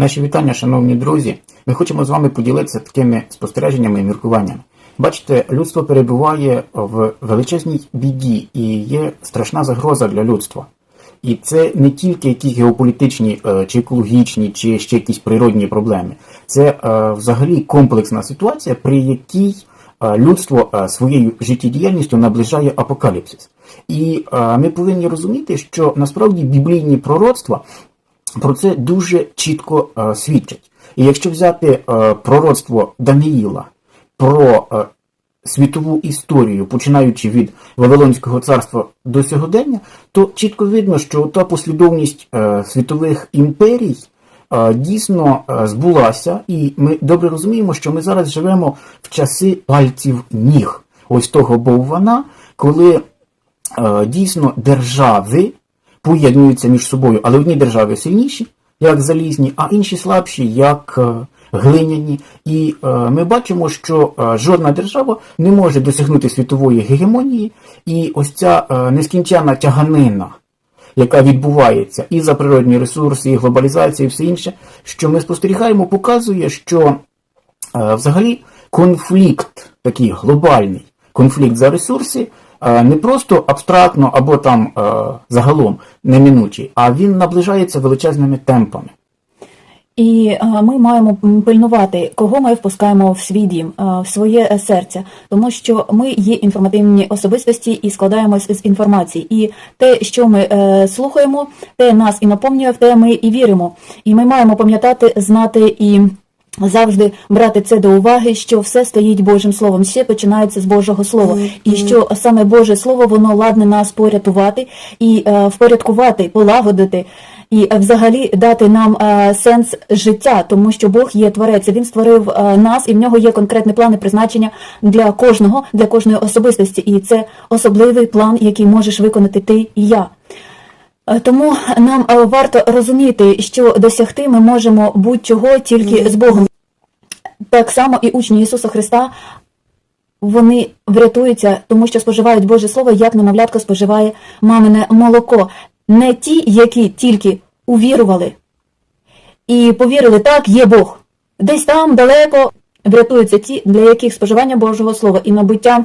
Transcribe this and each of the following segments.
Наші вітання, шановні друзі. Ми хочемо з вами поділитися такими спостереженнями і міркуваннями. Бачите, людство перебуває в величезній біді і є страшна загроза для людства. І це не тільки якісь геополітичні е, чи екологічні, чи ще якісь природні проблеми. Це е, взагалі комплексна ситуація, при якій е, людство своєю життєдіяльністю наближає апокаліпсис. І ми повинні розуміти, що насправді біблійні пророцтва про це дуже чітко е, свідчать. І якщо взяти е, пророцтво Даниїла про е, світову історію, починаючи від Вавилонського царства до сьогодення, то чітко видно, що та послідовність світових імперій дійсно збулася, і ми добре розуміємо, що ми зараз живемо в часи пальців ніг. Ось того боввана, коли дійсно держави поєднуються між собою, але одні держави сильніші, як залізні, а інші слабші, як е, глиняні. І е, ми бачимо, що е, жодна держава не може досягнути світової гегемонії, і ось ця нескінченна тяганина, яка відбувається і за природні ресурси, і глобалізація, і все інше, що ми спостерігаємо, показує, що взагалі конфлікт такий глобальний, конфлікт за ресурси, не просто абстрактно або там е, загалом неминучий, а він наближається величезними темпами. І ми маємо пильнувати, кого ми впускаємо в свій дім, в своє е, серце, тому що ми є інформативні особистості і складаємось з інформації. І те, що ми е, слухаємо, те нас і наповнює, в те ми і віримо. І ми маємо пам'ятати, знати і. Завжди брати це до уваги, що все стоїть Божим Словом, все починається з Божого Слова, і що саме Боже Слово воно ладне нас порятувати і е, впорядкувати, полагодити і е, взагалі дати нам е, сенс життя, тому що Бог є творець. Він створив е, нас, і в нього є конкретні плани призначення для кожного, для кожної особистості. І це особливий план, який можеш виконати ти і я. Тому нам варто розуміти, що досягти ми можемо будь-чого тільки з Богом. Так само і учні Ісуса Христа вони врятуються, тому що споживають Боже Слово, як немовлятко споживає мамине молоко. Не ті, які тільки увірували і повірили, так, є Бог. Десь там далеко врятуються ті, для яких споживання Божого Слова і набуття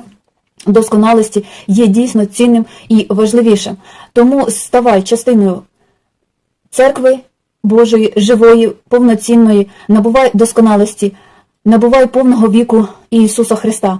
досконалості є дійсно цінним і важливішим. Тому ставай частиною церкви Божої, живої, повноцінної, набувай досконалості, набувай повного віку Ісуса Христа.